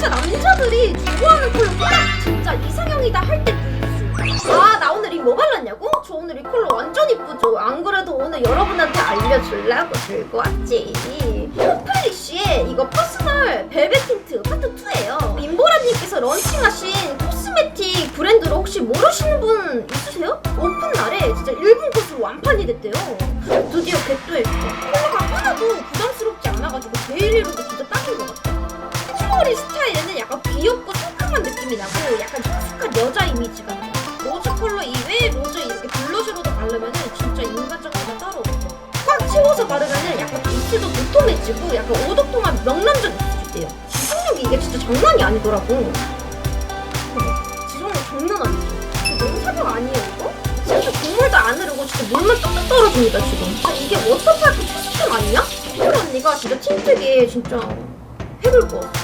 진짜 남자들이 좋아하는 컬러 딱 진짜 이상형이다 할 때 있어. 아, 나 오늘 이뭐 발랐냐고? 저 오늘 이 컬러 완전 이쁘죠? 안 그래도 오늘 여러분한테 알려주려고 들고 왔지. 홈플리쉬의 이거 퍼스널 벨벳 틴트 파트 2예요. 임보라님께서 런칭하신 코스메틱 브랜드로 혹시 모르시는 분 있으세요? 오픈 날에 진짜 1분 코스로 완판이 됐대요. 드디어 개또에 컬러가 하나도 부담스럽지 않아가지고 데일리로 귀엽고 상큼한 느낌이 나고 약간 익숙한 여자 이미지가 나요. 로즈 컬러 이외에 로즈 이렇게 블러셔로도 바르면은 진짜 인간적으로 따로 없어. 꽉 채워서 바르면은 약간 입술도 도톰해지고 약간 오독통한 명란젓 입술이에요. 지속력이 이게 진짜 장난이 아니더라고. 지속력 장난 아니죠. 사격 아니에요 이거? 진짜 국물도 안 흐르고 진짜 물만 뚝뚝 떨어집니다 지금. 진짜 이게 워터파크 최수준 아니야? 이 언니가 진짜 틴트계 진짜 해볼 거.